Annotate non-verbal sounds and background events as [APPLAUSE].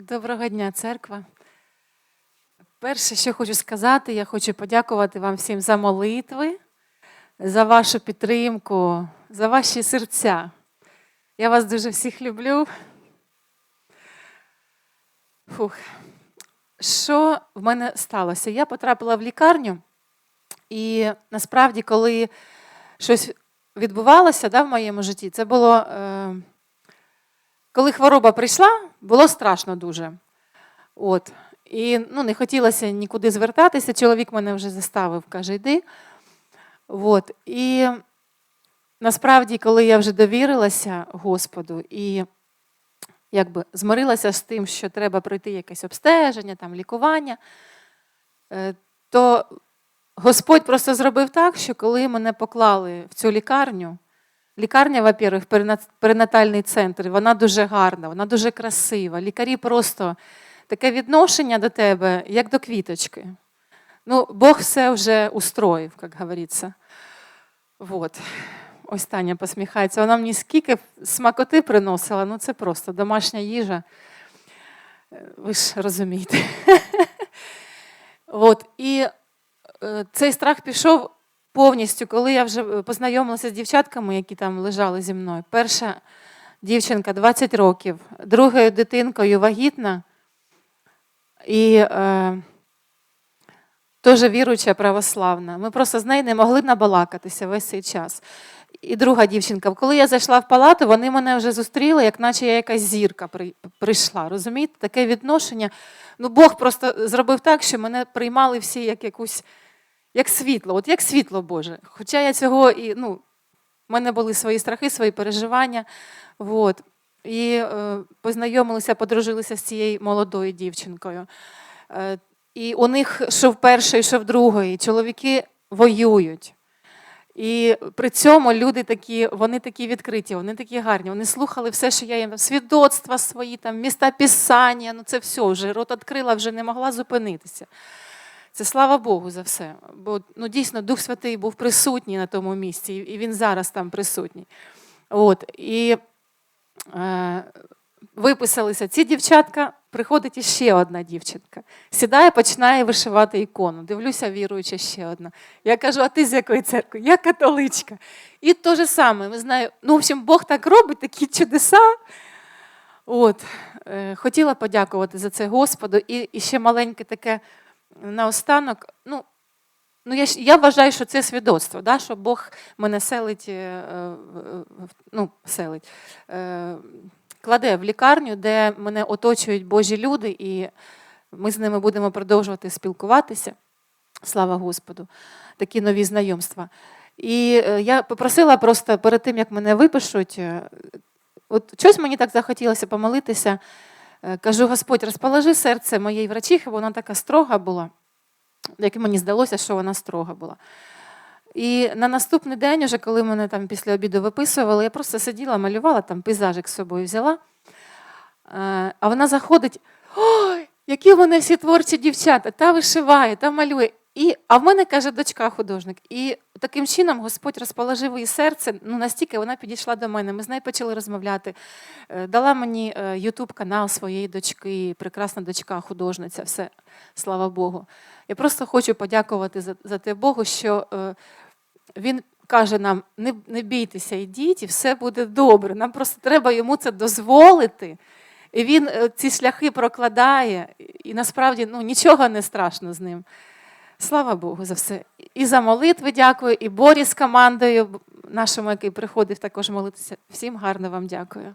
Доброго дня, церква. Перше, що хочу сказати, я хочу подякувати вам всім за молитви, за вашу підтримку, за ваші серця. Я вас дуже всіх люблю. Фух. Що в мене сталося? Я потрапила в лікарню, і насправді, коли щось відбувалося да, в моєму житті, це було. Е, коли хвороба прийшла, було страшно дуже. От. І ну, не хотілося нікуди звертатися. Чоловік мене вже заставив, каже, йди. От. І насправді, коли я вже довірилася Господу і якби змирилася з тим, що треба пройти якесь обстеження, там, лікування, е, то Господь просто зробив так, що коли мене поклали в цю лікарню, Лікарня, во-первых, перинатальний центр, вона дуже гарна, вона дуже красива. Лікарі просто таке відношення до тебе, як до квіточки. Ну, Бог все вже устроїв, як говориться. Вот. Ось Таня посміхається. Вона мені скільки смакоти приносила, ну це просто домашня їжа. Ви ж розумієте. [LAUGHS] От. І е, цей страх пішов повністю, коли я вже е, познайомилася з дівчатками, які там лежали зі мною. Перша дівчинка 20 років, другою дитинкою вагітна і е, теж віруюча православна. Ми просто з нею не могли набалакатися весь цей час. І друга дівчинка, коли я зайшла в палату, вони мене вже зустріли, як наче я якась зірка при- прийшла. Розумієте, таке відношення. Ну, Бог просто зробив так, що мене приймали всі як якусь як світло, от як світло Боже. Хоча я цього і ну, в мене були свої страхи, свої переживання. От. І е, познайомилися, подружилися з цією молодою дівчинкою. Е, і у них що в першої, що в другої, чоловіки воюють. І при цьому люди такі, вони такі відкриті, вони такі гарні. Вони слухали все, що я їм свідоцтва свої, там, міста писання, ну це все вже рот відкрила, вже не могла зупинитися. Це слава Богу за все. Бо ну, дійсно Дух Святий був присутній на тому місці, і він зараз там присутній. От, і е, виписалися ці дівчатка, приходить іще одна дівчинка. Сідає, починає вишивати ікону. Дивлюся, віруюча ще одна. Я кажу, а ти з якої церкви? Я католичка. І те же саме, ми знаємо, ну, в общем, Бог так робить, такі чудеса. От, е, хотіла подякувати за це Господу. І, і ще маленьке таке наостанок. Ну, ну я, я вважаю, що це свідоцтво, да, що Бог мене селить, е, е, ну, селить е, кладе в лікарню, де мене оточують Божі люди, і ми з ними будемо продовжувати спілкуватися. Слава Господу, такі нові знайомства. І я попросила просто перед тим, як мене випишуть, от щось мені так захотілося помолитися. Е, Кажу, Господь, розположи серце моєї врачихи, вона така строга була, як мені здалося, що вона строга була. І на наступний день, уже коли мене там після обіду виписували, я просто сиділа, малювала, там пейзажик з собою взяла. Е, А вона заходить: ой, які вони всі творчі дівчата, та вишиває, та малює. І, а в мене каже дочка художник. І таким чином Господь розположив її серце. Ну настільки вона підійшла до мене. Ми з нею почали розмовляти. Е, Дала мені Ютуб канал своєї дочки, прекрасна дочка, художниця. Все, слава Богу. Я просто хочу подякувати за, за те Богу, що е, він каже нам: не, не бійтеся, йдіть, і все буде добре. Нам просто треба йому це дозволити. І він е, ці шляхи прокладає, і насправді ну, нічого не страшно з ним. Слава Богу за все. І за молитви дякую, і Борі з командою нашому, який приходив також молитися. Всім гарно вам дякую.